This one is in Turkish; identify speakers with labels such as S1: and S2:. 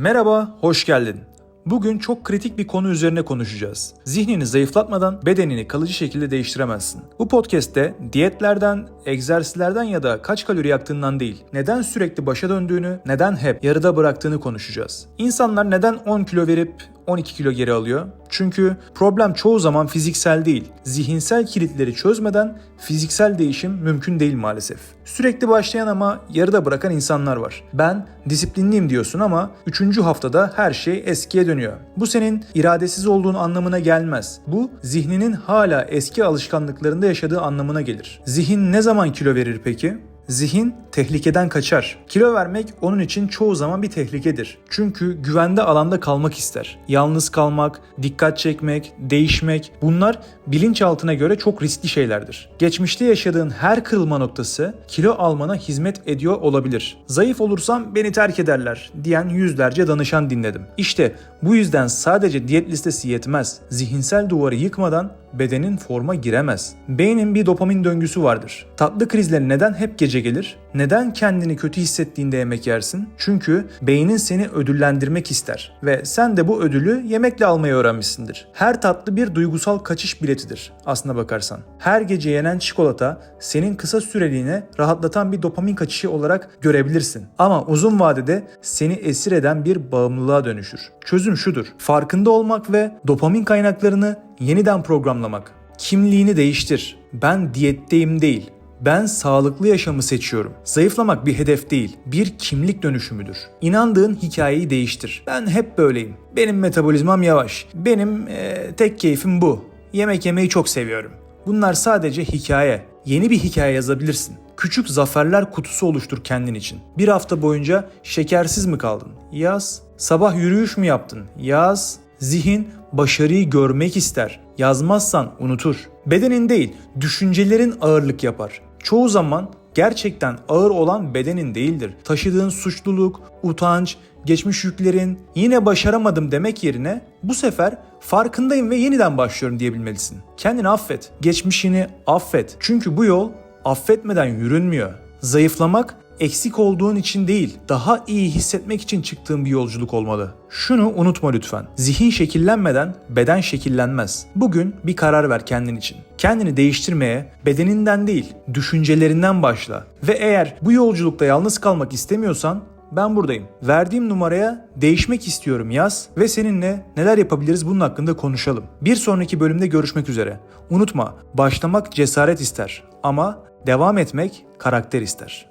S1: Merhaba, hoş geldin. Bugün çok kritik bir konu üzerine konuşacağız. Zihnini zayıflatmadan bedenini kalıcı şekilde değiştiremezsin. Bu podcast'te diyetlerden, egzersizlerden ya da kaç kalori yaktığından değil, neden sürekli başa döndüğünü, neden hep yarıda bıraktığını konuşacağız. İnsanlar neden 10 kilo verip 12 kilo geri alıyor? Çünkü problem çoğu zaman fiziksel değil. Zihinsel kilitleri çözmeden fiziksel değişim mümkün değil maalesef. Sürekli başlayan ama yarıda bırakan insanlar var. Ben disiplinliyim diyorsun ama 3. haftada her şey eskiye dönüyor. Bu senin iradesiz olduğun anlamına gelmez. Bu zihninin hala eski alışkanlıklarında yaşadığı anlamına gelir. Zihin ne zaman kilo verir peki? Zihin tehlikeden kaçar. Kilo vermek onun için çoğu zaman bir tehlikedir. Çünkü güvende alanda kalmak ister. Yalnız kalmak, dikkat çekmek, değişmek bunlar bilinçaltına göre çok riskli şeylerdir. Geçmişte yaşadığın her kırılma noktası kilo almana hizmet ediyor olabilir. Zayıf olursam beni terk ederler diyen yüzlerce danışan dinledim. İşte bu yüzden sadece diyet listesi yetmez. Zihinsel duvarı yıkmadan bedenin forma giremez. Beynin bir dopamin döngüsü vardır. Tatlı krizleri neden hep gece gelir? Neden kendini kötü hissettiğinde yemek yersin? Çünkü beynin seni ödüllendirmek ister ve sen de bu ödülü yemekle almayı öğrenmişsindir. Her tatlı bir duygusal kaçış biletidir aslına bakarsan. Her gece yenen çikolata senin kısa süreliğine rahatlatan bir dopamin kaçışı olarak görebilirsin. Ama uzun vadede seni esir eden bir bağımlılığa dönüşür. Çözüm şudur. Farkında olmak ve dopamin kaynaklarını yeniden programlamak. Kimliğini değiştir. Ben diyetteyim değil. Ben sağlıklı yaşamı seçiyorum. Zayıflamak bir hedef değil, bir kimlik dönüşümüdür. İnandığın hikayeyi değiştir. Ben hep böyleyim. Benim metabolizmam yavaş. Benim eee, tek keyfim bu. Yemek yemeyi çok seviyorum. Bunlar sadece hikaye. Yeni bir hikaye yazabilirsin. Küçük zaferler kutusu oluştur kendin için. Bir hafta boyunca şekersiz mi kaldın? Yaz. Sabah yürüyüş mü yaptın? Yaz. Zihin başarıyı görmek ister. Yazmazsan unutur. Bedenin değil, düşüncelerin ağırlık yapar. Çoğu zaman gerçekten ağır olan bedenin değildir. Taşıdığın suçluluk, utanç, geçmiş yüklerin yine başaramadım demek yerine bu sefer farkındayım ve yeniden başlıyorum diyebilmelisin. Kendini affet, geçmişini affet. Çünkü bu yol affetmeden yürünmüyor. Zayıflamak eksik olduğun için değil, daha iyi hissetmek için çıktığın bir yolculuk olmalı. Şunu unutma lütfen. Zihin şekillenmeden beden şekillenmez. Bugün bir karar ver kendin için. Kendini değiştirmeye bedeninden değil, düşüncelerinden başla. Ve eğer bu yolculukta yalnız kalmak istemiyorsan ben buradayım. Verdiğim numaraya değişmek istiyorum yaz ve seninle neler yapabiliriz bunun hakkında konuşalım. Bir sonraki bölümde görüşmek üzere. Unutma, başlamak cesaret ister ama devam etmek karakter ister.